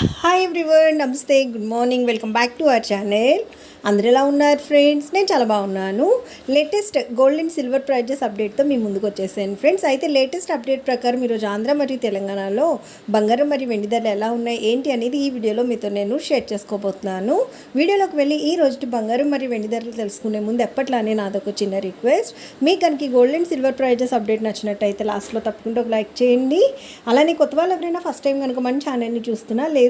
Hi everyone నమస్తే good morning welcome back to our channel అందరు ఎలా ఉన్నారు ఫ్రెండ్స్ నేను చాలా బాగున్నాను. Latest gold and silver prices అప్డేట్తో మీ ముందుకు వచ్చేసాను ఫ్రెండ్స్ అయితే లేటెస్ట్ అప్డేట్ ప్రకారం ఈరోజు ఆంధ్ర మరియు తెలంగాణలో బంగారం మరియు వెండి ధరలు ఎలా ఉన్నాయి ఏంటి అనేది ఈ వీడియోలో మీతో నేను షేర్ చేసుకోబోతున్నాను. వీడియోలోకి వెళ్ళి ఈ రోజు బంగారం మరియు వెండి ధరలు తెలుసుకునే ముందు ఎప్పట్లానే నాదొక చిన్న రిక్వెస్ట్ మీ కనుక gold and silver prices update నచ్చినట్టయితే లాస్ట్లో తప్పకుండా ఒక లైక్ చేయండి. అలానే కొత్త వాళ్ళు ఎవరైనా ఫస్ట్ టైం కనుక మన ఛానల్ని చూస్తున్నా లేదు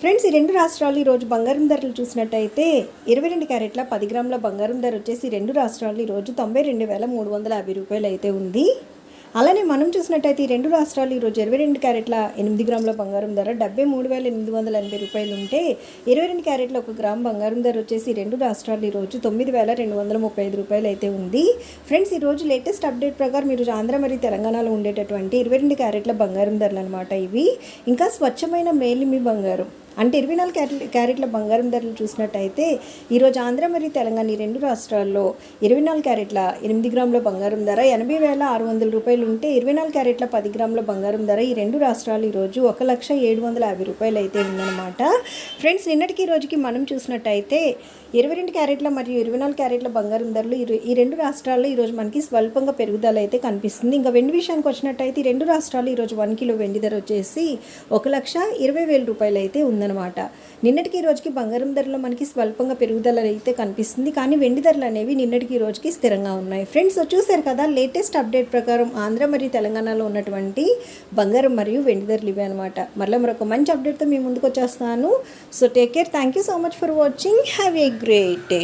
ఫ్రెండ్స్ ఈ రెండు రాష్ట్రాలు ఈరోజు బంగారం ధరలు చూసినట్టయితే ఇరవై రెండు క్యారెట్ల పది గ్రాముల బంగారం ధర వచ్చేసి రెండు రాష్ట్రాలు ఈరోజు తొంభై రెండు వేల మూడు వందల యాభై రూపాయలు అయితే ఉంది. అలానే మనం చూసినట్టయితే ఈ రెండు రాష్ట్రాలు ఈరోజు ఇరవై రెండు క్యారెట్ల ఎనిమిది గ్రాముల బంగారం ధర డెబ్బై మూడు వేల ఎనిమిది వందల ఎనభై రూపాయలు ఉంటే ఇరవై రెండు క్యారెట్ల ఒక గ్రామ్ బంగారం ధర వచ్చేసి రెండు రాష్ట్రాలు ఈరోజు తొమ్మిది వేల రెండు వందల ముప్పై ఐదు రూపాయలు అయితే ఉంది. ఫ్రెండ్స్ ఈరోజు లేటెస్ట్ అప్డేట్ ప్రకారం ఈరోజు ఆంధ్ర మరియు తెలంగాణలో ఉండేటటువంటి ఇరవై రెండు క్యారెట్ల బంగారం ధరలు అనమాట ఇవి. ఇంకా స్వచ్ఛమైన మేలిమి బంగారం. అంటే ఇరవై నాలుగు క్యారెట్ క్యారెట్ల బంగారం ధరలు చూసినట్టయితే ఈరోజు ఆంధ్ర మరియు తెలంగాణ ఈ రెండు రాష్ట్రాల్లో ఇరవై నాలుగు క్యారెట్ల ఎనిమిది గ్రాముల బంగారం ధర ఎనభై వేల ఆరు వందల రూపాయలు ఉంటే ఇరవై నాలుగు క్యారెట్ల పది గ్రాముల బంగారం ధర ఈ రెండు రాష్ట్రాలు ఈరోజు ఒక లక్ష ఏడు వందల యాభై రూపాయలు అయితే ఉందన్నమాట. ఫ్రెండ్స్ నిన్నటికి ఈ రోజుకి మనం చూసినట్టయితే ఇరవై రెండు క్యారెట్ల మరియు ఇరవై నాలుగు క్యారెట్ల బంగారం ధరలు ఈ ఈ రెండు రాష్ట్రాల్లో ఈరోజు మనకి స్వల్పంగా పెరుగుదల అయితే కనిపిస్తుంది. ఇంకా వెండి విషయానికి వచ్చినట్టయితే ఈ రెండు రాష్ట్రాలు ఈరోజు వన్ కిలో వెండి ధర వచ్చేసి ఒక లక్ష ఇరవై వేల రూపాయలు అయితే ఉందన్నమాట. అనమాట నిన్నటికి ఈ రోజుకి బంగారం ధరలో మనకి స్వల్పంగా పెరుగుదల అయితే కనిపిస్తుంది. కానీ వెండి ధరలు అనేవి నిన్నటికి ఈ రోజుకి స్థిరంగా ఉన్నాయి. ఫ్రెండ్స్ చూశారు కదా లేటెస్ట్ అప్డేట్ ప్రకారం ఆంధ్ర మరియు తెలంగాణలో ఉన్నటువంటి బంగారం మరియు వెండి ధరలు ఇవే అనమాట మళ్ళీ మరొక మంచి అప్డేట్తో మీ ముందుకు వచ్చేస్తాను. So take care thank you so much for watching have a great day